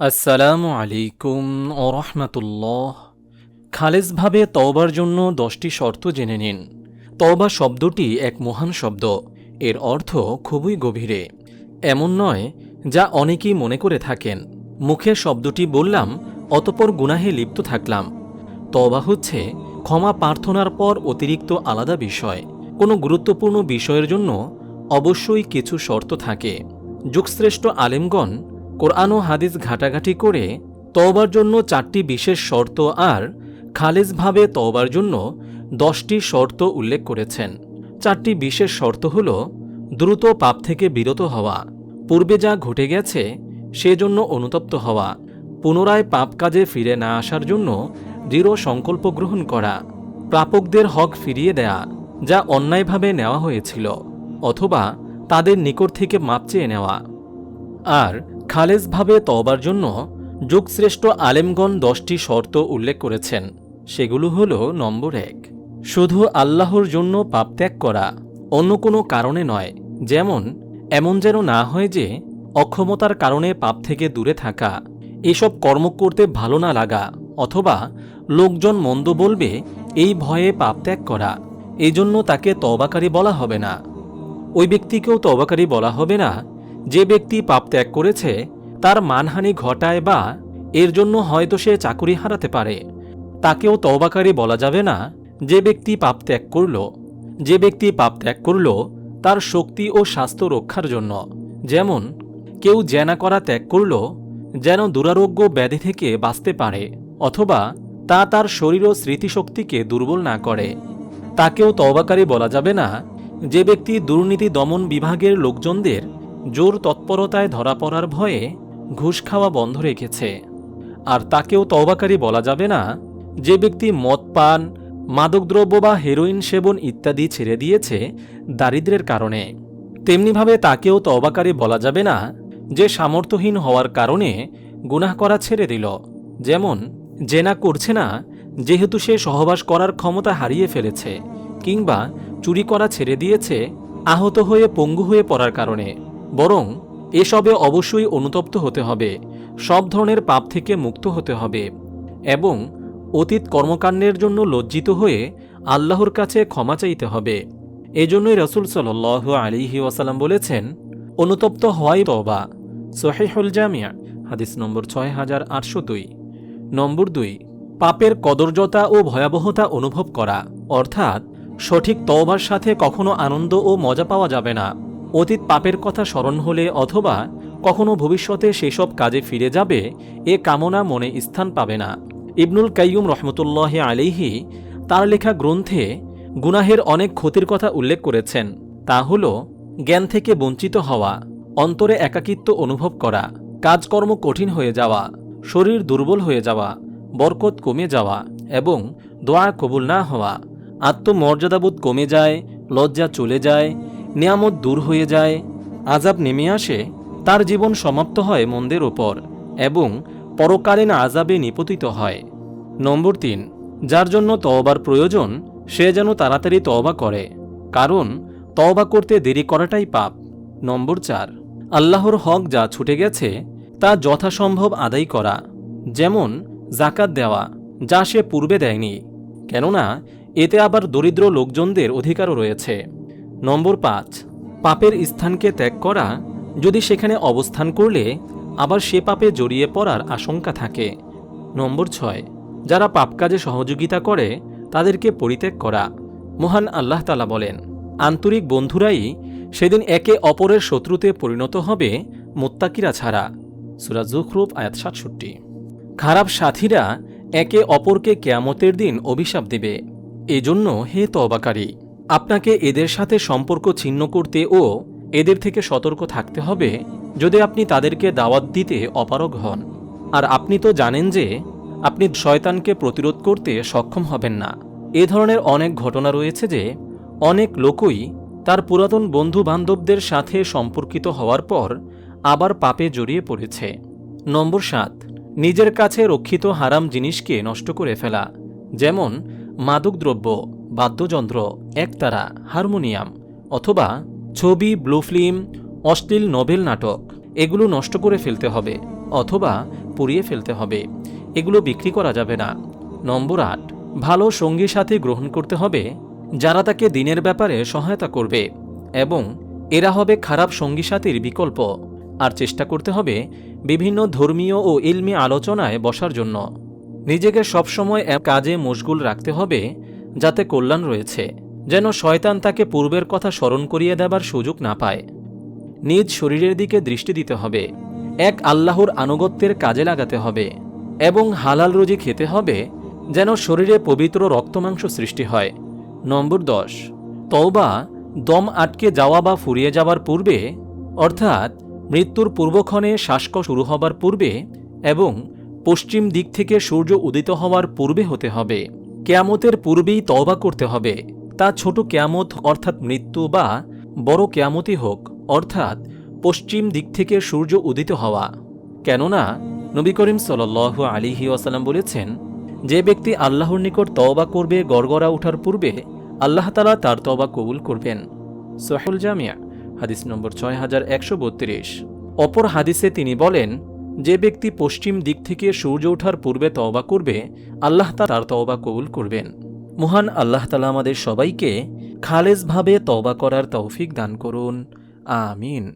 আসসালামু আলাইকুম ও রহমতুল্লাহ। খালেজভাবে তওবার জন্য দশটি শর্ত জেনে নিন। তওবা শব্দটি এক মহান শব্দ। এর অর্থ খুবই গভীরে। এমন নয় যা অনেকেই মনে করে থাকেন। মুখে শব্দটি বললাম, অতপর গুনাহে লিপ্ত থাকলাম। তওবা হচ্ছে ক্ষমা প্রার্থনার পর অতিরিক্ত আলাদা বিষয়। কোনো গুরুত্বপূর্ণ বিষয়ের জন্য অবশ্যই কিছু শর্ত থাকে। যুগশ্রেষ্ঠ আলেমগণ কোরআন ও হাদিস ঘাটাঘাটি করে তওবার জন্য চারটি বিশেষ শর্ত আর খালেজভাবে তওবার জন্য দশটি শর্ত উল্লেখ করেছেন। চারটি বিশেষ শর্ত হল, দ্রুত পাপ থেকে বিরত হওয়া, পূর্বে যা ঘটে গেছে সেজন্য অনুতপ্ত হওয়া, পুনরায় পাপ কাজে ফিরে না আসার জন্য দৃঢ় সংকল্প গ্রহণ করা, প্রাপকদের হক ফিরিয়ে দেয়া, যা অন্যায়ভাবে নেওয়া হয়েছিল, অথবা তাদের নিকট থেকে মাপ চেয়ে নেওয়া। আর খালেজভাবে তবার জন্য যুগশ্রেষ্ঠ আলেমগণ দশটি শর্ত উল্লেখ করেছেন। সেগুলো হল নম্বর এক, শুধু আল্লাহর জন্য পাপ ত্যাগ করা অন্য কোনো কারণে নয়, যেমন এমন যেন না হয় যে অক্ষমতার কারণে পাপ থেকে দূরে থাকা, এসব কর্ম করতে ভালো না লাগা, অথবা লোকজন মন্দ বলবে, এই ভয়ে পাপ ত্যাগ করা, এজন্য তাকে তবাকারী বলা হবে না। ওই ব্যক্তিকেও তবাকারী বলা হবে না যে ব্যক্তি পাপ ত্যাগ করেছে, তার মানহানি ঘটায় বা এর জন্য হয়তো সে চাকুরি হারাতে পারে। তাকেও তওবাকারী বলা যাবে না, যে ব্যক্তি পাপ ত্যাগ করল। যে ব্যক্তি পাপ ত্যাগ করল, তার শক্তি ও স্বাস্থ্য রক্ষার জন্য। যেমন, কেউ জেনা করা ত্যাগ করল, যেন দুরারোগ্য ব্যাধি থেকে বাঁচতে পারে, অথবা তা তার শরীর ও স্মৃতিশক্তিকে দুর্বল না করে। তাকেও তওবাকারী বলা যাবে না, যে ব্যক্তি দুর্নীতি দমন বিভাগের লোকজনদের জোর তৎপরতায় ধরা পড়ার ভয়ে ঘুষ খাওয়া বন্ধ রেখেছে। আর তাকেও তওবাকারী বলা যাবে না, যে ব্যক্তি মদ পান, মাদকদ্রব্য বা হেরোইন সেবন ইত্যাদি ছেড়ে দিয়েছে দারিদ্রের কারণে। তেমনিভাবে তাকেও তওবাকারী বলা যাবে না, যে সামর্থ্যহীন হওয়ার কারণে গুনাহ করা ছেড়ে দিল। যেমন জেনা করছে না, যেহেতু সে সহবাস করার ক্ষমতা হারিয়ে ফেলেছে, কিংবা চুরি করা ছেড়ে দিয়েছে, আহত হয়ে পঙ্গু হয়ে পড়ার কারণে। বরং এসবে অবশ্যই অনুতপ্ত হতে হবে, সব ধরনের পাপ থেকে মুক্ত হতে হবে এবং অতীত কর্মকাণ্ডের জন্য লজ্জিত হয়ে আল্লাহর কাছে ক্ষমা চাইতে হবে। এজন্যই রসুল সাল আলিহি ওয়াসাল্লাম বলেছেন, অনুতপ্ত হওয়াই তবা সোহেহুল জামিয়া হাদিস নম্বর ছয় হাজার আটশো দুই। নম্বর দুই, পাপের কদর্যতা ও ভয়াবহতা অনুভব করা, অর্থাৎ সঠিক তওবার সাথে কখনো আনন্দ ও মজা পাওয়া যাবে না। অতীত পাপের কথা স্মরণ হলে অথবা কখনো ভবিষ্যতে সেসব কাজে ফিরে যাবে, এ কামনা মনে স্থান পাবে না। ইবনুল কাইয়ুম রহমতুল্লাহ আলিহি তার লেখা গ্রন্থে গুনাহের অনেক ক্ষতির কথা উল্লেখ করেছেন। তা হল, জ্ঞান থেকে বঞ্চিত হওয়া, অন্তরে একাকিত্ব অনুভব করা, কাজকর্ম কঠিন হয়ে যাওয়া, শরীর দুর্বল হয়ে যাওয়া, বরকত কমে যাওয়া এবং দোয়া কবুল না হওয়া, আত্মমর্যাদাবোধ কমে যায়, লজ্জা চলে যায় নিয়ামত দূর হয়ে যায় আজাব নেমে আসে, তার জীবন সমাপ্ত হয় মন্দের ওপর এবং পরকালীন আজাবে নিপতিত হয়। নম্বর তিন, যার জন্য তওবার প্রয়োজন, সে যেন তাড়াতাড়ি তওবা করে, কারণ তওবা করতে দেরি করাটাই পাপ। নম্বর চার, আল্লাহর হক যা ছুটে গেছে, তা যথাসম্ভব আদায় করা, যেমন জাকাত দেওয়া, যা সে পূর্বে দেয়নি। কেননা, এতে আবার দরিদ্র লোকজনদের অধিকারও রয়েছে। নম্বর পাঁচ, পাপের স্থানকে ত্যাগ করা, যদি সেখানে অবস্থান করলে আবার সে পাপে জড়িয়ে পড়ার আশঙ্কা থাকে। নম্বর ছয়, যারা পাপ কাজে সহযোগিতা করে, তাদেরকে পরিত্যাগ করা। মহান আল্লাহ তালা বলেন, আন্তরিক বন্ধুরাই সেদিন একে অপরের শত্রুতে পরিণত হবে, মোত্তাকিরা ছাড়া। সুরাজ জুখরুপ আয়াত সাতষট্টি। খারাপ সাথীরা একে অপরকে কেয়ামতের দিন অভিশাপ দেবে। এজন্য হে তবাকারী আপনাকে এদের সাথে সম্পর্ক ছিন্ন করতে ও এদের থেকে সতর্ক থাকতে হবে যদি আপনি তাদেরকে দাওয়াত দিতে অপারগ হন। আর আপনি তো জানেন যে আপনি শয়তানকে প্রতিরোধ করতে সক্ষম হবেন না। এ ধরনের অনেক ঘটনা রয়েছে যে অনেক লোকই তার পুরাতন বন্ধু বান্ধবদের সাথে সম্পর্কিত হওয়ার পর আবার পাপে জড়িয়ে পড়েছে। নম্বর সাত, নিজের কাছে রক্ষিত হারাম জিনিসকে নষ্ট করে ফেলা, যেমন মাদকদ্রব্য। বাদ্যযন্ত্র একতারা, হারমোনিয়াম অথবা ছবি, ব্লু ফিল্ম, অশ্লীল নোবেল নাটক, এগুলো নষ্ট করে ফেলতে হবে অথবা পুড়িয়ে ফেলতে হবে। এগুলো বিক্রি করা যাবে না। নম্বর আট, ভালো সঙ্গী সাথী গ্রহণ করতে হবে। যারা তাকে দিনের ব্যাপারে সহায়তা করবে এবং এরা হবে খারাপ সঙ্গী সাথীর বিকল্প। আর চেষ্টা করতে হবে বিভিন্ন ধর্মীয় ও ইলমি আলোচনায় বসার জন্য। নিজেকে সবসময় কাজে মশগুল রাখতে হবে যাতে কল্যাণ রয়েছে, যেন শয়তান তাকে পূর্বের কথা স্মরণ করিয়ে দেবার সুযোগ না পায়। নিজ শরীরের দিকে দৃষ্টি দিতে হবে, এক আল্লাহর আনুগত্যের কাজে লাগাতে হবে, এবং হালাল রুজি খেতে হবে, যেন শরীরে পবিত্র রক্তমাংস সৃষ্টি হয়। নম্বর দশ, তওবা দম আটকে যাওয়া বা ফুরিয়ে যাওয়ার পূর্বে, অর্থাৎ মৃত্যুর পূর্বক্ষণে শ্বাসকষ্ট শুরু হবার পূর্বে এবং পশ্চিম দিক থেকে সূর্য উদিত হওয়ার পূর্বে হতে হবে। কেয়ামতের পূর্বেই তওবা করতে হবে। তা ছোট কেয়ামত অর্থাৎ মৃত্যু বা বড় কেয়ামতই হোক, অর্থাৎ পশ্চিম দিক থেকে সূর্য উদিত হওয়া। কেননা, নবী করিম সাল আলিহি ওয়াসাল্লাম বলেছেন, যে ব্যক্তি আল্লাহর নিকট তওবা করবে, গড়গড়া ওঠার পূর্বে আল্লাহ তালা তার তওবা কবুল করবেন। সোহেল জামিয়া, হাদিস নম্বর ছয় হাজার একশো বত্রিশ। অপর হাদিসে তিনি বলেন যে ব্যক্তি পশ্চিম দিক থেকে সূর্য ওঠার পূর্বে তওবা করবে, আল্লাহ তার তওবা কবুল করবেন। মহান আল্লাহ তালা আমাদের সবাইকে খালেজভাবে তওবা করার তৌফিক দান করুন। আমিন।